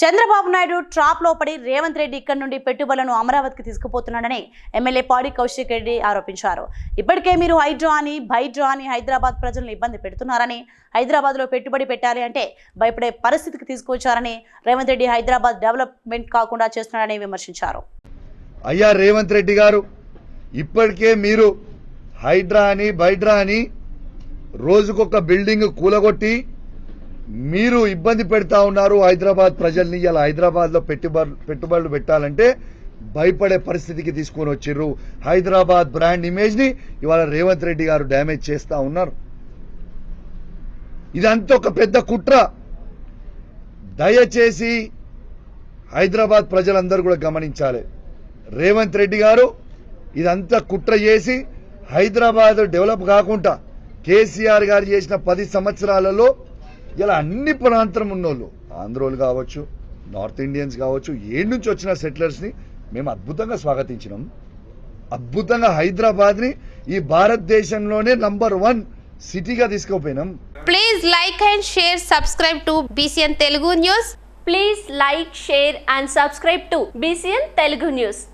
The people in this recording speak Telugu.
చంద్రబాబు నాయుడు ట్రాప్ లోపడి రేవంత్ రెడ్డి ఇక్కడి నుండి పెట్టుబడులను అమరావతికి తీసుకుపోతున్నాడని ఎమ్మెల్యే పాడి కౌశిక్ రెడ్డి ఆరోపించారు. ఇప్పటికే మీరు హైడ్రా అని బైడ్రో అని హైదరాబాద్ ప్రజలను ఇబ్బంది పెడుతున్నారని హైదరాబాద్లో పెట్టుబడి పెట్టాలి అంటే భయపడే పరిస్థితికి తీసుకొచ్చారని రేవంత్ రెడ్డి హైదరాబాద్ డెవలప్మెంట్ కాకుండా చేస్తున్నాడని విమర్శించారు. అయ్యా రేవంత్ రెడ్డి గారు ఇప్పటికే మీరు హైడ్రా అని బైడ్రా అని రోజుకొక బిల్డింగ్ కూలగొట్టి మీరు ఇబ్బంది పెడతా ఉన్నారు హైదరాబాద్ ప్రజల్ని ఇలా హైదరాబాద్లో పెట్టుబడులు పెట్టుబడులు పెట్టాలంటే భయపడే పరిస్థితికి తీసుకొని వచ్చిర్రు. హైదరాబాద్ బ్రాండ్ ఇమేజ్ని ఇవాళ రేవంత్ రెడ్డి గారు డ్యామేజ్ చేస్తూ ఉన్నారు. ఇదంతా ఒక పెద్ద కుట్ర. దయచేసి హైదరాబాద్ ప్రజలందరూ కూడా గమనించాలి. రేవంత్ రెడ్డి గారు ఇదంతా కుట్ర చేసి హైదరాబాద్ డెవలప్ కాకుండా కేసీఆర్ గారు చేసిన పది సంవత్సరాలలో ఇలా అన్ని ప్రాంతం ఉన్నోళ్ళు ఆంధ్రోలు కావచ్చు నార్త్ ఇండియన్స్ కావచ్చు ఏడు నుంచి వచ్చిన సెటిలర్స్ని మేము అద్భుతంగా స్వాగతించినాం. అద్భుతంగా హైదరాబాద్ని ఈ భారతదేశంలోనే నంబర్ వన్ సిటీగా తీసుకుపోయినాం. Please like and share subscribe to BCN Telugu news please like share and subscribe to BCN Telugu news